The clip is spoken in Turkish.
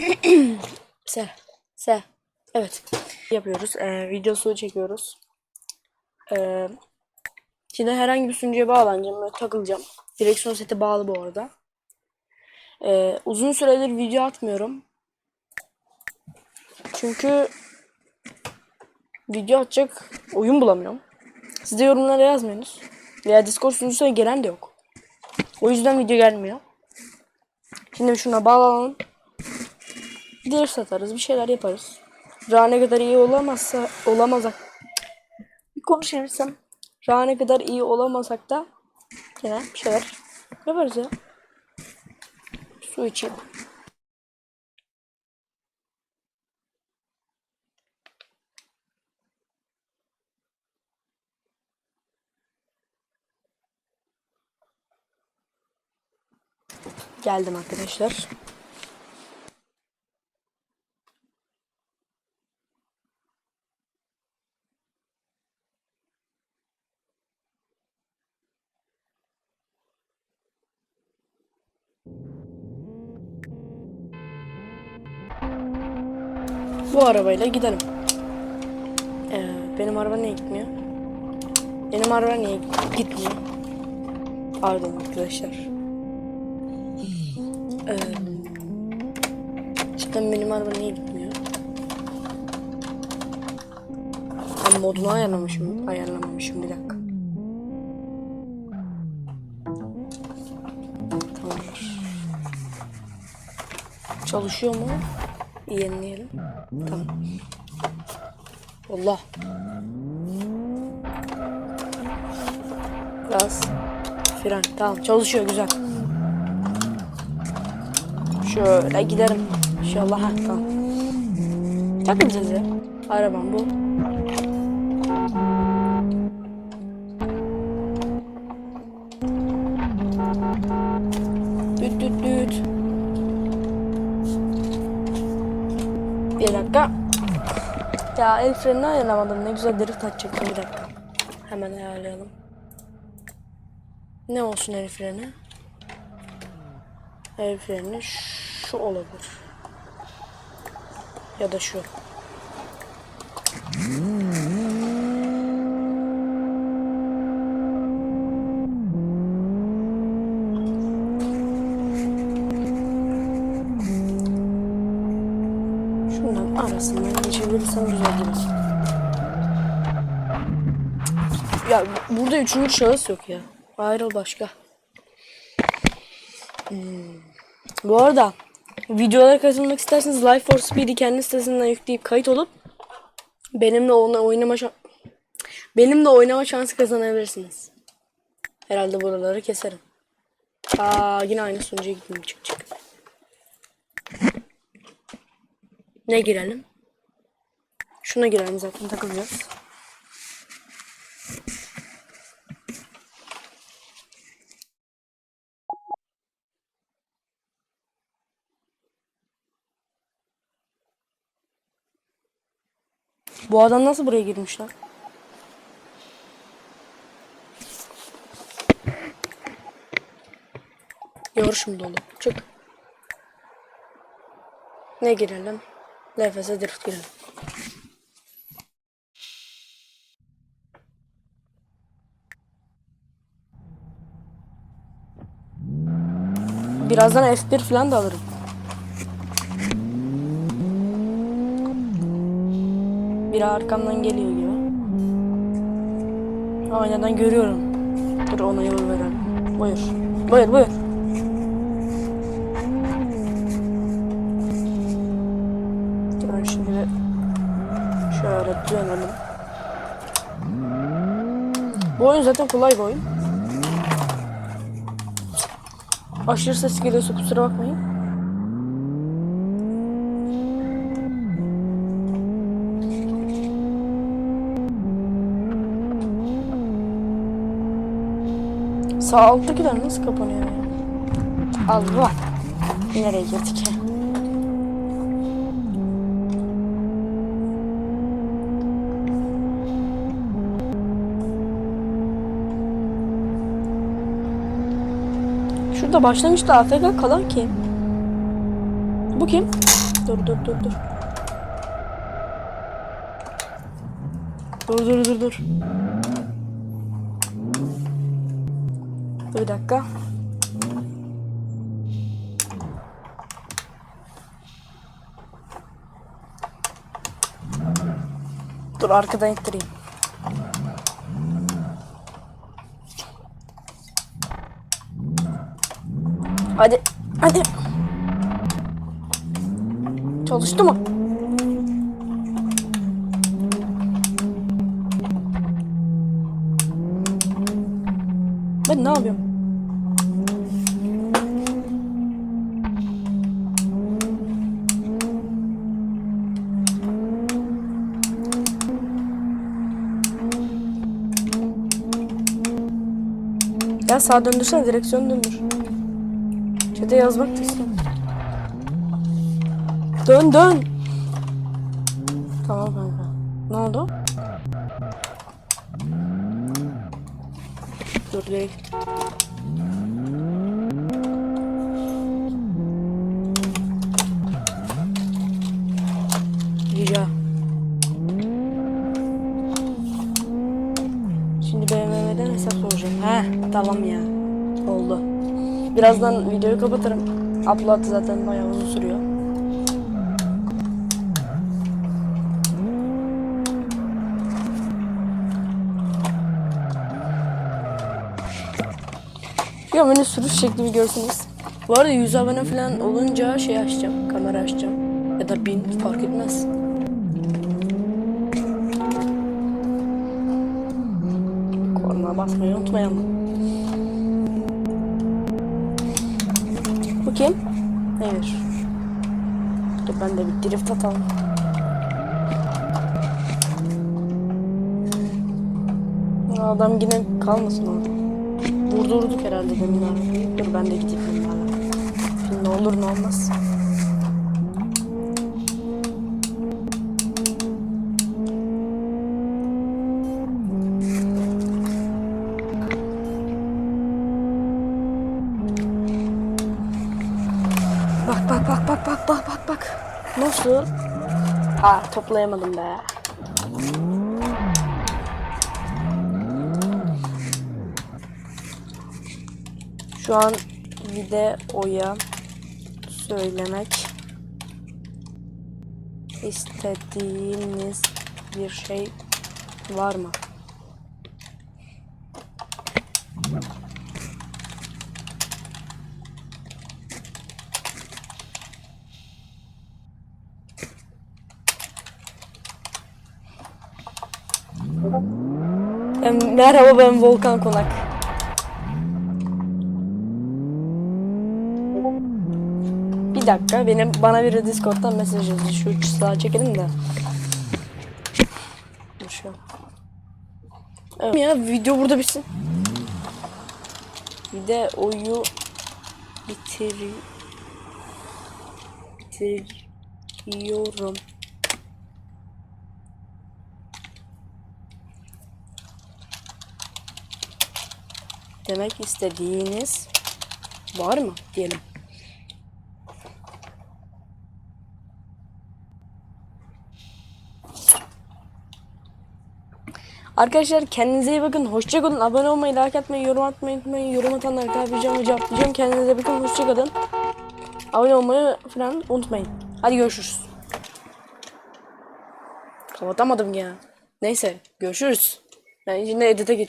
Se. Se. Evet. Yapıyoruz. Ee, videosu çekiyoruz. Ee, şimdi herhangi bir sunucuya bağlanacağım. Böyle takılacağım. Direksiyon seti bağlı bu arada. Ee, uzun süredir video atmıyorum. Çünkü video atacak oyun bulamıyorum. Siz de yorumlara yazmıyorsunuz. Veya Discord sunucusuna gelen de yok. O yüzden video gelmiyor. Şimdi şuna bağlanalım. Diğer satarız. Bir şeyler yaparız. Daha ne kadar iyi olamazsa olamazsak bir konuşabilirsem daha ne kadar iyi olamasak da yine bir şeyler yaparız ya. Su içeyim. Geldim arkadaşlar. Bu arabayla gidelim. Ee, benim araba niye gitmiyor? Benim araba niye gitmiyor? Pardon arkadaşlar. Ee, cidden benim araba niye gitmiyor? Ben modunu ayarlamışım, ayarlamamışım bir dakika. Çalışıyor mu? Yenileyelim. Tamam. Allah. Gaz. Fren. Tamam çalışıyor güzel. Şöyle giderim. İnşallah. Ha, tamam. Takmayacağız ya. Arabam bu. Bir dakika. Ya el frenini ayarlamadım. Ne güzel drift atacaktım bir dakika. Hemen ayarlayalım. Ne olsun el freni? El freni şu olabilir. Ya da şu. Arasından geçebilirsem güzel gider. Ya burada üçüncü şahıs yok ya. Ayrıl başka. Hmm. Bu arada videolara katılmak isterseniz Life for Speed'i kendi sitesinden yükleyip kayıt olup benimle ona oynama benimle oynama şansı kazanabilirsiniz. Herhalde buraları keserim. Aa yine aynı sunucuya gittim çık çık. Ne girelim? Şuna girelim zaten takılacağız. Bu adam nasıl buraya girmiş lan? Yoruşum dolu. Çık. Ne girelim? Nefese drift girelim. Birazdan F1 falan da alırım. Biri arkamdan geliyor gibi. Aynadan görüyorum. Dur ona yol verelim. Buyur. Buyur buyur. Ben şimdi şöyle dönelim. Bu oyun zaten kolay bir oyun. Aşırı ses geliyorsa kusura bakmayın. Sağ alttakiler nasıl kapanıyor? Allah. Nereye girdik? Şurada başlangıçta AFK kalan kim? Bu kim? Dur dur dur dur. Dur dur dur dur. Bir dakika. Dur arkadan ittireyim. Hadi. Hadi. Çalıştı mı? Ben ne yapıyorum? Ya sağa döndürsene direksiyon döndür. Çete yazmak da istiyorum. Dön dön. Tamam kanka. Ne oldu? Dur direkt. Rica. Şimdi BMW'den hesap soracağım. He tamam ya. Birazdan videoyu kapatırım. Upload zaten bayağı uzun sürüyor. Ya beni sürüş şeklimi görseniz. Bu arada 100 abone falan olunca şey açacağım. Kamera açacağım. Ya da 1000 fark etmez. Korna basmayı unutmayalım. Kim? Hayır. Dur ben de bir drift atalım. Adam yine kalmasın orada. Vurdurduk herhalde demin abi. Dur ben de gideyim ne olur ne olmaz. Nasıl? Aa toplayamadım be. Şu an videoya söylemek istediğiniz bir şey var mı? Merhaba ben Volkan Konak. Bir dakika benim bana biri Discord'dan mesaj yazdı. Şu sağa çekelim de. Şu. Evet. Ya video burada bitsin. Bir de oyu bitir bitiriyorum. Demek istediğiniz var mı diyelim. Arkadaşlar kendinize iyi bakın. Hoşçakalın. Abone olmayı, like atmayı, yorum atmayı unutmayın. Yorum atanlara kalp ve cevaplayacağım. Kendinize bakın. Hoşçakalın. Abone olmayı falan unutmayın. Hadi görüşürüz. Kapatamadım ya. Neyse görüşürüz. Ben şimdi edite geçiyorum.